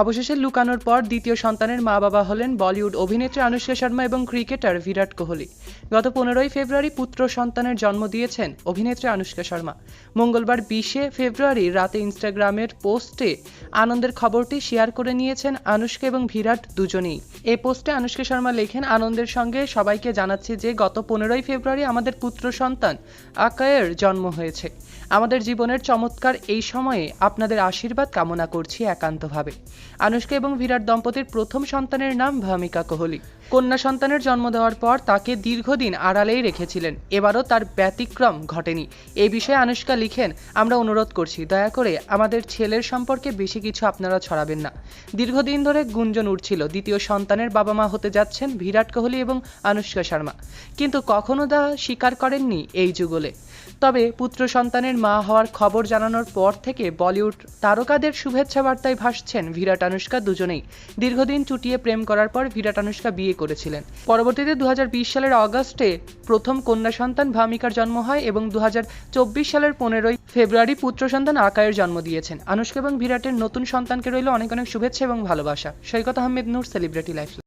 অবশেষে লুকানোর পর দ্বিতীয় সন্তানের মা বাবা হলেন বলিউড অভিনেত্রী আনুষ্কা শর্মা এবং ক্রিকেটার বিরাট কোহলি। গত পনেরোই ফেব্রুয়ারি পুত্র সন্তানের জন্ম দিয়েছেন অভিনেত্রী আনুষ্কা শর্মা। মঙ্গলবার বিশে ফেব্রুয়ারি রাতে ইনস্টাগ্রামের পোস্টে আনন্দের খবরটি শেয়ার করে নিয়েছেন আনুষ্কা এবং বিরাট দুজনেই। এই পোস্টে আনুষ্কা শর্মা লেখেন, আনন্দের সঙ্গে সবাইকে জানাচ্ছি যে গত পনেরোই ফেব্রুয়ারি আমাদের পুত্র সন্তান আকায়ের জন্ম হয়েছে। আমাদের জীবনের চমৎকার এই সময়ে আপনাদের আশীর্বাদ কামনা করছি একান্তভাবে। আনুষ্কা এবং বিরাট দম্পতির প্রথম সন্তানের নাম ভামিকা কোহলি। কন্যা সন্তানের জন্ম দেওয়ার পর তাকে দীর্ঘদিন আড়ালেই রেখেছিলেন। এবারও তার ব্যতিক্রম ঘটেনি। এই বিষয়ে আনুষ্কা লিখেন, আমরা অনুরোধ করছি, দয়া করে আমাদের ছেলের সম্পর্কে বেশি কিছু আপনারা ছড়াবেন না। দীর্ঘদিন ধরে গুঞ্জন উঠছিল, দ্বিতীয় সন্তানের বাবা মা হতে যাচ্ছেন বিরাট কোহলি এবং আনুষ্কা শর্মা। কিন্তু কখনো তা স্বীকার করেননি এই যুগলে। তবে পুত্র সন্তানের মা হওয়ার খবর জানানোর পর থেকে বলিউড তারকাদের শুভেচ্ছা বার্তায় ভাসছেন বিরাট আনুষ্কা দুজনেই দীর্ঘদিন চুটিয়ে প্রেম করার পর বিরাট আনুষ্কা বিয়ে করেছিলেন। পরবর্তীতে দু হাজার বিশ সালের অগস্টে প্রথম কন্যা সন্তান ভামিকার জন্ম হয় এবং দু হাজার চব্বিশ সালের পনেরোই ফেব্রুয়ারি পুত্র সন্তান আকায়ের জন্ম দিয়েছেন। আনুষ্কা এবং ভিরাটের নতুন সন্তানকে রইল অনেক অনেক শুভেচ্ছা এবং ভালোবাসা। Saikat Ahmed Noor celebrity life